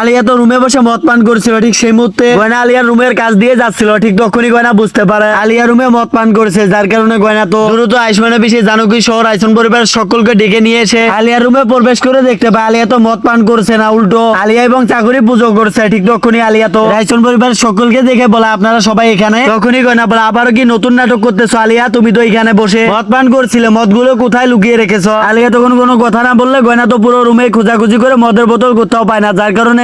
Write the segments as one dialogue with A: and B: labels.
A: আলিয়া তো রুমে বসে মদ পান করছিল, ঠিক সেই মুহূর্তে গয়না আলিয়ার রুমের কাজ দিয়ে যাচ্ছিল, ঠিক তখনই গয়না বুঝতে পারে। আলিয়া রুমে মদ পান করছে, যার কারণে গয়না তো দ্রুত আয়ুষ্মানের বেশি জানকী শহর, আইসন পরিবার সকলকে ডেকে নিয়ে এসে আলিয়ার রুমে প্রবেশ করে দেখতে পায়, আলিয়া তো মদ পান করছে না, উল্টো। আলিয়া এবং চাকরি পুজো করছে, ঠিক তখনই আলিয়া তো রাইসন পরিবার সকলকে দেখে বলে, আপনারা সবাই এখানে? তখনই গয়না বলে, আবারও কি নতুন নাটক করতেছো? আলিয়া, তুমি তো এখানে বসে মদ পান করছিলে, মদগুলো কোথায় লুকিয়ে রেখেছো? আলিয়া তখন কোনো কথা না বললে গয়না তো পুরো রুমে খোঁজাখুঁজি করে মদের বোতল কোথাও পায় না, যার কারণে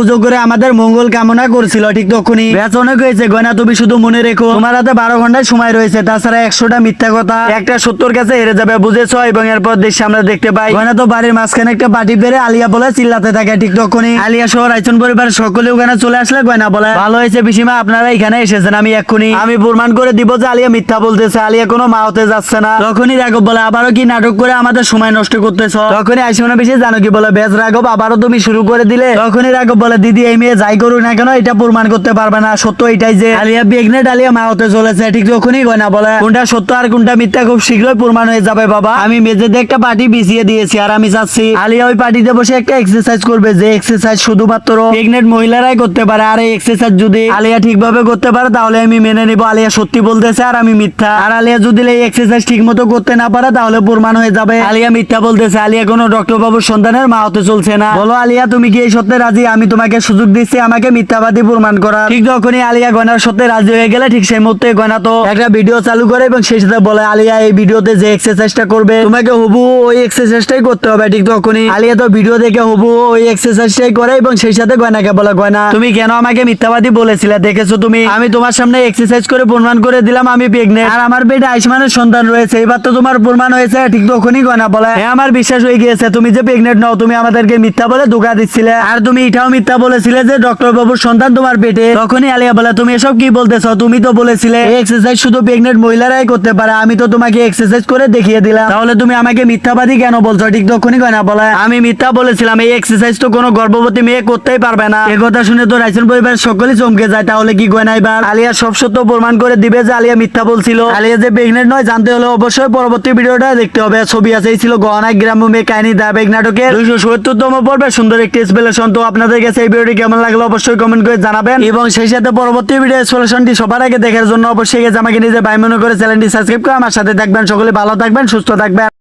A: পুজো করে আমাদের মঙ্গল কামনা করছিল, ঠিক তখনই ব্যাস অনেক হয়েছে গয়না তুমি শুধু মনে রেখো, তোমার হাতে বারো ঘন্টায় সময় রয়েছে, তাছাড়া একশোটা মিথ্যা কথা, একটা সত্তর কাছে হেরে যাবে, বুঝেছ? এবং এরপর দৃশ্যে আমরা দেখতে পাই, গয়না তো বাড়ির মাঝখানে একটা পার্টি পেরে আলিয়া বলে চিল্লাতে থাকে, ঠিক তখনই আলিয়া সহ রাইচন পরিবার সকলে ওখানে চলে আসলে গয়না বলে, ভালো হয়েছে পিসিমা, আপনারা এখানে এসেছেন, আমি এক্ষুনি, আমি প্রমাণ করে দিব যে আলিয়া মিথ্যা বলতেছে, আলিয়া কোনো মা হতে যাচ্ছে না। তখনই রাঘব বলে, আবারও কি নাটক করে আমাদের সময় নষ্ট করতেছ? তখনই আইসিমনা বেশি জানো কি বলে, বেশ রাঘব, আবারও তুমি শুরু করে দিলে? তখনই রাঘব বলে দিদি, এই মেয়ে যাই করুক না কেন, এটা প্রমাণ করতে পারবে না। সত্য এটাই যে আলিয়া প্রেগনেন্ট আলিয়া মা হতে চলেছে। ঠিক তখনই গয়না বলে, কোনটা সত্য আর কোনটা মিথ্যা খুব শীঘ্রই প্রমাণ হয়ে যাবে, বাবা। আমি মেঝেতে একটা পার্টি বিছিয়ে দিয়েছি আর আমি চাচ্ছি আলিয়া ওই পার্টিতে বসে একটা এক্সারসাইজ করবে, যে এক্সারসাইজ শুধুমাত্র প্রেগনেন্ট মহিলারাই করতে পারে। আর এই এক্সারসাইজ যদি আলিয়া ঠিকভাবে করতে পারে, তাহলে আমি মেনে নিব আলিয়া সত্যি বলতেছে আর আমি মিথ্যা। আর আলিয়া যদি এই এক্সারসাইজ ঠিক মতো করতে না পারে, তাহলে প্রমাণ হয়ে যাবে। আলিয়া মিথ্যা বলতেছে, আলিয়া কোনো ডক্টর বাবুর সন্তানের মা হতে চলছে না। বলো, আলিয়া, তুমি কি এই সত্যে রাজি? আমি তোমাকে সুযোগ দিচ্ছি আমাকে মিথ্যাবাদী প্রমাণ করা ঠিক যখনই আলিয়া গয়নার সত্যি রাজি হয়ে গেলে ঠিক সেই মুহূর্তে গয়না তো একটা ভিডিও চালু করে এবং সেই সাথে বলে, আলিয়া, এই ভিডিওতে যে এক্সারসাইজটা করবে, তোমাকে হবু ওই এক্সারসাইজটাই করতে হবে। ঠিক তখনই আলিয়া তো ভিডিও দেখে হবু ওই এক্সারসাইজটাই করে এবং সেই সাথে গয়নাকে বলে, গয়না, তুমি কেন আমাকে মিথ্যাবাদী বলেছিলে? দেখেছ তুমি? আমি তোমার সামনে এক্সারসাইজ করে প্রমাণ করে দিলাম, আমি প্রেগনেন্ট আর আমার পেটে আয়ুষ্মানের সন্তান রয়েছে, এবার তো তোমার প্রমাণ হয়েছে। ঠিক তখনই গয়না বলে হ্যাঁ আমার বিশ্বাস হয়ে গিয়েছে, তুমি যে প্রেগনেন্ট নও, তুমি আমাদেরকে মিথ্যা বলে ধোকা দিচ্ছিলে। আর তুমি এটাও মিথ্যা বলেছিলে যে ডক্টর বাবুর সন্তান তোমার পেটে। তখনই আলিয়া বলে, তুমি এসব কি বলতেছো? তুমি তো বলেছিলে এক্সারসাইজ শুধু প্রেগনেন্ট মহিলারাই করতে পারে। আমি তো তোমাকে এক্সারসাইজ করে দেখিয়ে দিলাম। তাহলে তুমি আমাকে মিথ্যাবাদী কেন বলছো? ঠিক তখনই গয়না বলে, আমি মিথ্যা বলেছিলাম। এই এক্সারসাইজ তো কোনো গর্ভবতী মেয়ে করতেই পারবে না। এ কথা শুনে তো রাইসন পরিবার সকলেই চমকে যায়। তাহলে কি গয়না এবার? আলিয়া সব সত্য প্রমাণ করে দিবে যে আলিয়া মিথ্যা বলছিল। আলিয়া যে প্রেগনেন্ট নয়, জানতে হলে অবশ্যই পরবর্তী ভিডিওটা দেখতে হবে। ছবি আছে, এই ছিল গহনা গ্রাম্য মেয়ে কাহিনী দাবেগ নাটকের। দুইশো সত্তরতম পর্বে সুন্দর একটি এক্সপ্লেশন তো আপনাদের কাছে এই ভিডিওটি কেমন লাগল অবশ্যই কমেন্ট করে জানাবেন। এবং সেই সাথে পরবর্তী ভিডিও সলিউশনটি সবার আগে দেখার জন্য অবশ্যই আমাকে নিজে ভাই মনে করে চ্যানেলটি সাবস্ক্রাইব করে আমার সাথে থাকবেন। সকলে ভালো থাকবেন, সুস্থ থাকবেন।